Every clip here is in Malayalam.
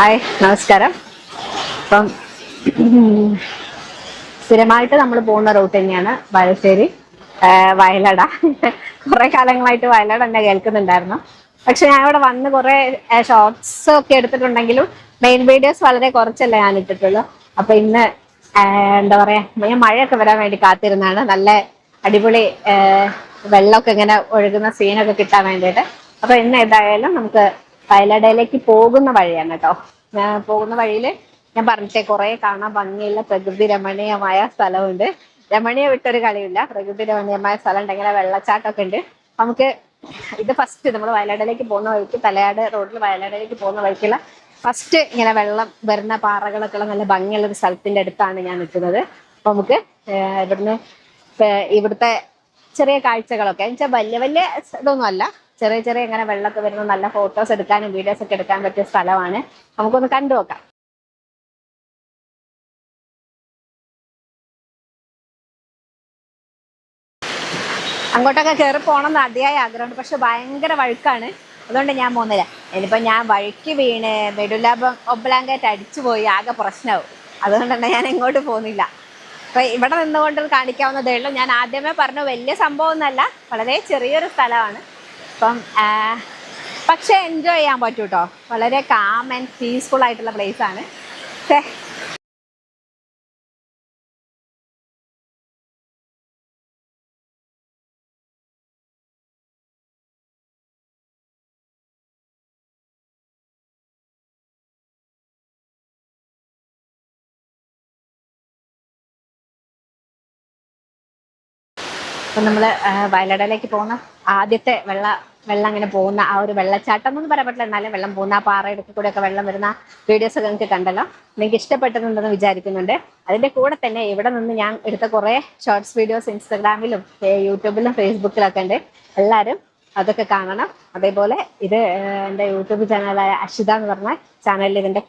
ഹായ് നമസ്കാരം. അപ്പം സ്ഥിരമായിട്ട് നമ്മൾ പോകുന്ന റൂട്ട് തന്നെയാണ് വയശ്ശേരി വയലട. കുറെ കാലങ്ങളായിട്ട് വയലട എന്നെ കേൾക്കുന്നുണ്ടായിരുന്നു. പക്ഷെ ഞാൻ ഇവിടെ വന്ന് കുറെ ഷോർട്സ് ഒക്കെ എടുത്തിട്ടുണ്ടെങ്കിലും മെയിൻ വീഡിയോസ് വളരെ കുറച്ചല്ലേ ഞാൻ ഇട്ടിട്ടുള്ളൂ. അപ്പൊ ഇന്ന് എന്താ പറയാ ഞാൻ മഴയൊക്കെ വരാൻ വേണ്ടി കാത്തിരുന്നാണ് നല്ല അടിപൊളി വെള്ളമൊക്കെ ഇങ്ങനെ ഒഴുകുന്ന സീനൊക്കെ കിട്ടാൻ വേണ്ടിയിട്ട്. അപ്പൊ ഇന്ന് ഏതായാലും നമുക്ക് വയലടയിലേക്ക് പോകുന്ന വഴിയാണ് കേട്ടോ. ഞാൻ പോകുന്ന വഴിയിൽ ഞാൻ പറഞ്ഞിട്ടേ കുറെ കാണാൻ ഭംഗിയുള്ള പ്രകൃതി രമണീയമായ സ്ഥലമുണ്ട്. രമണീയ വിട്ടൊരു കളിയില്ല. പ്രകൃതി രമണീയമായ സ്ഥലം ഉണ്ടെങ്കിൽ വെള്ളച്ചാട്ടമൊക്കെ ഉണ്ട്. നമുക്ക് ഇത് ഫസ്റ്റ് നമ്മൾ വയലടയിലേക്ക് പോകുന്ന വഴിക്ക് തലയാട് റോഡിൽ വയലടയിലേക്ക് പോകുന്ന വഴിക്കുള്ള ഫസ്റ്റ് ഇങ്ങനെ വെള്ളം വരുന്ന പാറകളൊക്കെ ഉള്ള നല്ല ഭംഗിയുള്ള ഒരു സ്ഥലത്തിന്റെ അടുത്താണ് ഞാൻ നിൽക്കുന്നത്. അപ്പൊ നമുക്ക് ഇവിടുന്ന് ഇവിടുത്തെ ചെറിയ കാഴ്ചകളൊക്കെ. എന്നുവെച്ചാൽ വലിയ വലിയ ഇതൊന്നും അല്ല. ചെറിയ ചെറിയ ഇങ്ങനെ വെള്ളമൊക്കെ വരുന്ന. നല്ല ഫോട്ടോസ് എടുക്കാനും വീഡിയോസ് ഒക്കെ എടുക്കാൻ പറ്റിയ സ്ഥലമാണ്. നമുക്കൊന്ന് കണ്ടു നോക്കാം. അങ്ങോട്ടൊക്കെ കയറി പോകണം എന്ന് അതിയായ ആഗ്രഹമുണ്ട്. പക്ഷെ ഭയങ്കര വഴുക്കാണ്. അതുകൊണ്ട് ഞാൻ പോകുന്നില്ല. ഇനിയിപ്പോൾ ഞാൻ വഴുക്കി വീണ് മെഡുലാബം ഒബ്ലാങ്കറ്റ് അടിച്ചു പോയി. ആകെ പ്രശ്നമാവും അതുകൊണ്ട് തന്നെ ഞാൻ എങ്ങോട്ട് പോകുന്നില്ല. അപ്പം ഇവിടെ നിന്നുകൊണ്ട് കാണിക്കാവുന്നതേ ഉള്ളൂ. ഞാൻ ആദ്യമേ പറഞ്ഞു വലിയ സംഭവം വളരെ ചെറിയൊരു സ്ഥലമാണ്. അപ്പം പക്ഷേ എൻജോയ് ചെയ്യാൻ പറ്റൂ കേട്ടോ വളരെ കാം ആൻഡ് പീസ്ഫുൾ ആയിട്ടുള്ള പ്ലേസ് ആണ്. അപ്പം നമ്മൾ വയലടയിലേക്ക് പോകുന്ന ആദ്യത്തെ വെള്ള വെള്ളം അങ്ങനെ പോകുന്ന ആ ഒരു വെള്ളച്ചാട്ടം എന്നൊന്നും പറയാൻ പറ്റില്ല. എന്നാലും വെള്ളം പോകുന്ന ആ പാറയുടെ കൂടെ ഒക്കെ വെള്ളം വരുന്ന വീഡിയോസ് ഒക്കെ നിങ്ങൾക്ക് കണ്ടല്ലോ. നിങ്ങൾക്ക് ഇഷ്ടപ്പെട്ടിട്ടുണ്ടെന്ന് വിചാരിക്കുന്നുണ്ട്. അതിന്റെ കൂടെ തന്നെ ഇവിടെ നിന്ന് ഞാൻ എടുത്ത കുറേ ഷോർട്സ് വീഡിയോസ് ഇൻസ്റ്റാഗ്രാമിലും യൂട്യൂബിലും ഫേസ്ബുക്കിലൊക്കെ ഉണ്ട്. എല്ലാവരും അതൊക്കെ കാണണം. അതേപോലെ ഇത് എന്റെ യൂട്യൂബ് ചാനലായ അഷിത എന്ന് പറഞ്ഞ ചാനലിൽ ഇതിന്റെ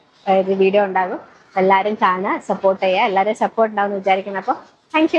വീഡിയോ ഉണ്ടാകും. എല്ലാവരും കാണുക സപ്പോർട്ട് ചെയ്യുക. എല്ലാവരും സപ്പോർട്ട് ഉണ്ടാവും എന്ന് വിചാരിക്കണം അപ്പോൾ താങ്ക്